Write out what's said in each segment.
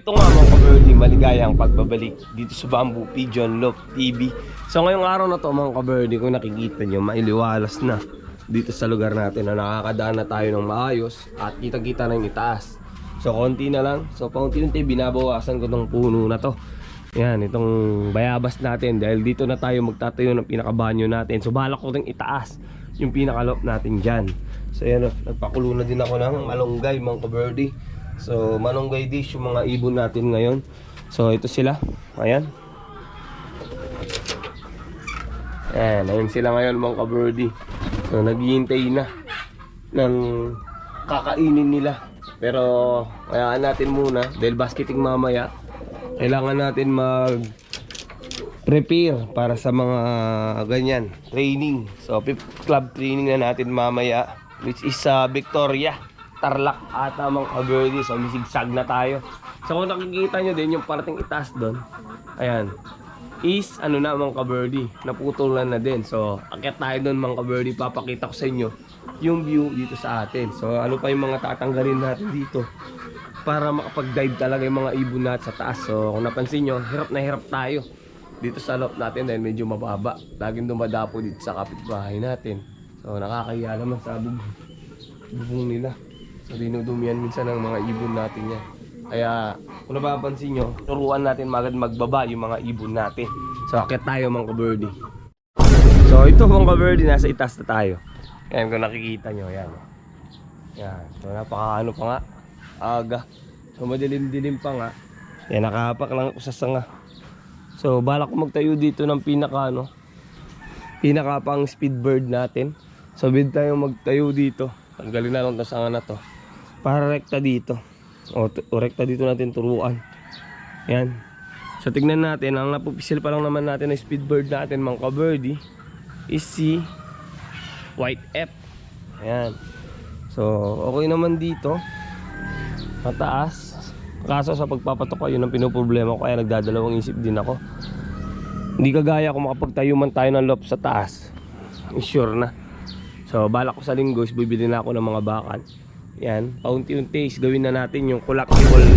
Ito nga mga kaberdi, maligayang pagbabalik dito sa Bamboo Pigeon Loop TV. So ngayong araw na to mga kaberdi, kung nakikita nyo, mailiwalas na dito sa lugar natin na nakakadaan na tayo ng maayos at kitang-kita na yung itaas. So konti na lang, so paunti-unti binabawasan ko tong puno na to. Yan, itong bayabas natin dahil dito na tayo magtatayo ng pinakabanyo natin. So balak ko rin itaas yung pinakalop natin dyan. So yan, oh, nagpakulo na din ako ng malunggay mga kaberdi. So malunggay dish yung mga ibon natin ngayon. So ito sila. Ayan. Ayan, ayun sila ngayon mga kaberdi. So naghihintay na ng kakainin nila. Pero hayaan natin muna dahil basketing mamaya. Kailangan natin mag prepare para sa mga ganyan training. So club training na natin mamaya which is sa Victoria. Tarlac ata mga kaberdi. So misigsag na tayo. So kung nakikita nyo din yung parating itaas doon. Ayan. Is ano na mga kaberdi. Naputulan na din. So akit tayo doon mga kaberdi. Papakita ko sa inyo yung view dito sa atin. So ano pa yung mga tatanggalin natin dito para makapag-dive talaga yung mga ibon natin sa taas. So kung napansin nyo, hirap na hirap tayo dito sa loob natin dahil medyo mababa. Laging dumadapo dito sa kapitbahay natin. So nakakahiya naman sa bubong nila. Dinudumihan minsan ng mga ibon natin yan. Kaya kung napapansin nyo, turuan natin magad magbaba yung mga ibon natin. So akit tayo mga kaberdi. So ito mga kaberdi, nasa itas na tayo. Yan kung nakikita nyo, yan. Yan. So napaka ano pa nga, aga. So madilim-dilim pa nga. Yan, nakahapak lang ako sa sanga. So balak ko magtayo dito ng pinaka ano, pinaka pang speedbird natin. So bid tayo magtayo dito. Tanggalin na lang itong sanga na to. Para rekta dito. O, o rekta dito natin turuan. Yan. So tignan natin, ang napupisil pa lang naman natin na speedbird natin, mga ka-birdie, is si White F. Ayan. So, okay naman dito. Mataas. Kaso sa pagpapatok ko, yun ang pinoproblema ko. Kaya nagdadalawang isip din ako. Hindi kagaya kung makapagtayo man tayo ng loft sa taas. Sure na. So, balak ko sa linggo bibili na ako ng mga bakal. Yan. Paunti-unti gawin na natin yung collapsible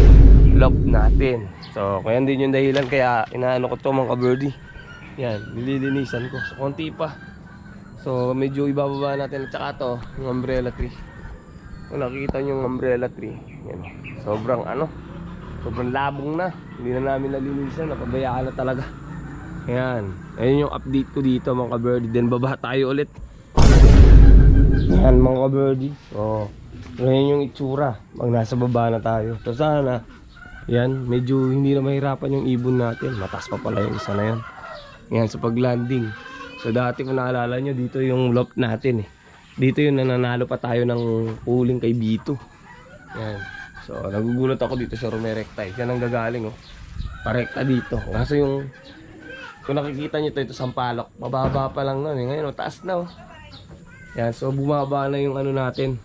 loft natin. So, kaya din yung dahilan. Kaya inaano ko to mga ka-birdie. Yan. Nililinisan ko. So, konti pa. So medyo ibababa natin at saka to, yung umbrella tree. Kung nakikita nyo yung umbrella tree, yan. Sobrang ano, sobrang labong na. Hindi na namin nalinisan, napabayaan na talaga. Yan. Ayun yung update ko dito mga ka-birdie. Then baba tayo ulit. Yan mga ka-birdie. So, ganyan yung itsura. Pag nasa baba na tayo. So sana, yan, medyo hindi na mahirapan yung ibon natin. Matas pa pala yung isa na yan. Yan, sa pag-landing. So dati kung naalala nyo, dito yung loft natin eh. Dito yung nananalo pa tayo ng uling kay Bito. Yan. So nagugulat ako dito sa Rumerecta eh. Yan ang gagaling oh. Parekta dito. Kaso yung kung nakikita nyo ito, ito sampalok. Mababa pa lang nun eh. Ngayon, oh, taas na oh. Yan, so bumaba na yung ano natin.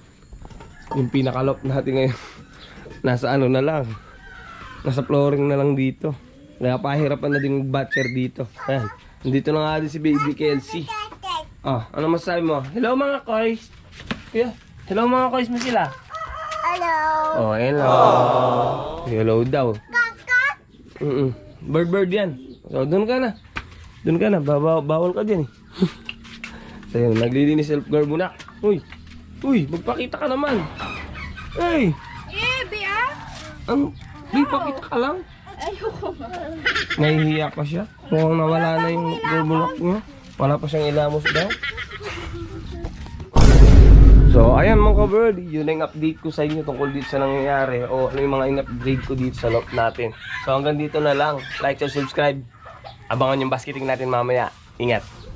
Yung pinakalop natin ngayon. Nasa ano na lang. Nasa flooring na lang dito. Kaya pahirapan na din yung batcher dito. Ayan. Nandito na nga din si Baby Kelsey. Ah, ano masasabi mo? Hello mga koys. Kuya, hello mga koys mo sila. Hello. Oh, hello. Hello daw. Mm Bird bird yan. So, doon ka na. Doon ka na. Bawa, bawal ka dyan eh. so, yun. Naglilinis self guard muna. Uy. Uy, magpakita ka naman. Hey. Eh, Bia? Ang, di pakita ka lang. Ayoko. Nahihiya pa siya. Mukhang nawala na yung gumulak niya. Wala pa siyang ilamos daw. So, ayan mga ka-bird, yun ang update ko sa inyo tungkol dito sa nangyayari o ano yung mga in-upgrade ko dito sa loft natin. So, hanggang dito na lang. Like and subscribe. Abangan yung basketing natin mamaya. Ingat!